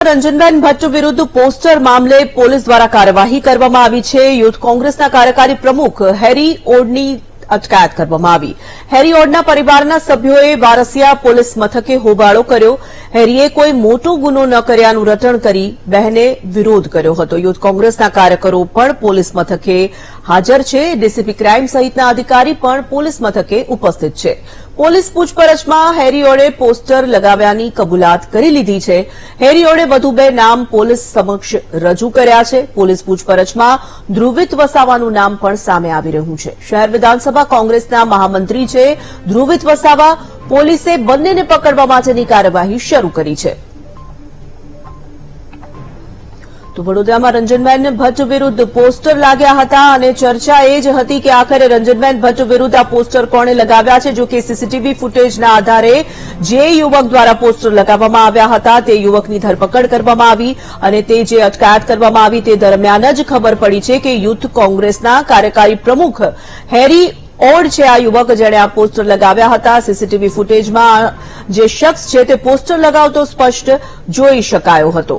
રંજનબેન ભટ્ટ વિરુદ્ધ પોસ્ટર મામલે પોલીસ દ્વારા કાર્યવાહી કરવામાં આવી છે. યુથ કોંગ્રેસના કાર્યકારી પ્રમુખ હેરી ઓડની અટકાયત કરવામાં આવી. હેરી ઓડના પરિવારના સભ્યોએ વારસિયા પોલીસ મથકે હોબાળો કર્યો. હેરીએ કોઈ મોટો ગુનો ન કર્યાનું રટણ કરી બહેને વિરોધ કર્યો હતો. યુથ કોંગ્રેસના કાર્યકરો પણ પોલીસ મથકે હાજર છે. ડીસીપી ક્રાઇમ સહિતના અધિકારી પણ પોલીસ મથકે ઉપસ્થિત છે. પોલીસ પૂછપરછમાં હેરીઓડે પોસ્ટર લગાવ્યાની કબૂલાત કરી લીધી છે. હેરીઓડે વધુ બે નામ પોલીસ સમક્ષ રજૂ કર્યા છે. પોલીસ પૂછપરછમાં ધ્રુવિત વસાવાનું નામ પણ સામે આવી રહ્યું છે. શહેર વિધાનસભા કોંગ્રેસના મહામંત્રી છે. ધ્રુવિત વસાવા પોલીસે બંનેને પકડવા માટેની કાર્યવાહી શરૂ કરી છે. વડોદરામાં રંજનબેન ભટ્ટ વિરુદ્ધ પોસ્ટર લાગ્યા હતા અને ચર્ચા એ જ હતી કે આખરે રંજનબેન ભટ્ટ વિરુદ્ધ આ પોસ્ટર કોણે લગાવ્યા છે? જો સીસીટીવી ફૂટેજના આધારે જે યુવક દ્વારા પોસ્ટર લગાવવામાં આવ્યા હતા, તે યુવકની ધરપકડ કરવામાં આવી અને તે જે અટકાયત કરવામાં આવી તે દરમિયાન જ ખબર પડી છે કે યુથ કોંગ્રેસના કાર્યકારી પ્રમુખ હેરી ઓડ છે આ યુવક, જેણે આ પોસ્ટર લગાવ્યા હતા. સીસીટીવી ફૂટેજમાં જે શખ્સ છે તે પોસ્ટર લગાવતો સ્પષ્ટ જોઈ શકાયો હતો.